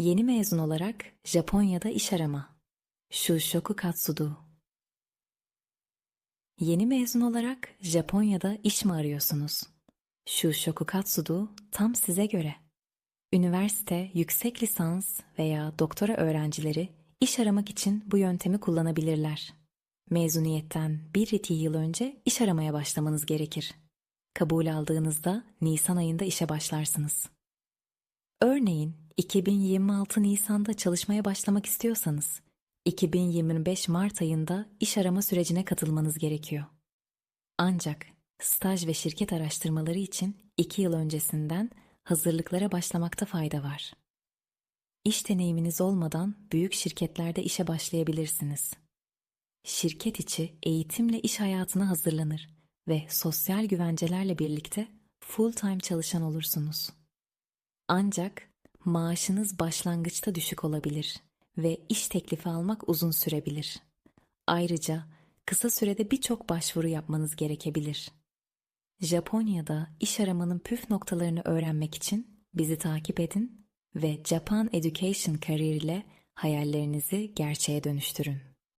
Yeni mezun olarak Japonya'da iş arama. Shushoku Katsudu. Yeni mezun olarak Japonya'da iş mi arıyorsunuz? Shushoku Katsudu tam size göre. Üniversite, yüksek lisans veya doktora öğrencileri iş aramak için bu yöntemi kullanabilirler. Mezuniyetten bir iki yıl önce iş aramaya başlamanız gerekir. Kabul aldığınızda Nisan ayında işe başlarsınız. Örneğin 2026 Nisan'da çalışmaya başlamak istiyorsanız 2025 Mart ayında iş arama sürecine katılmanız gerekiyor. Ancak staj ve şirket araştırmaları için 2 yıl öncesinden hazırlıklara başlamakta fayda var. İş deneyiminiz olmadan büyük şirketlerde işe başlayabilirsiniz. Şirket içi eğitimle iş hayatına hazırlanır ve sosyal güvencelerle birlikte full-time çalışan olursunuz. Ancak maaşınız başlangıçta düşük olabilir ve iş teklifi almak uzun sürebilir. Ayrıca kısa sürede birçok başvuru yapmanız gerekebilir. Japonya'da iş aramanın püf noktalarını öğrenmek için bizi takip edin ve Japan Education Career ile hayallerinizi gerçeğe dönüştürün.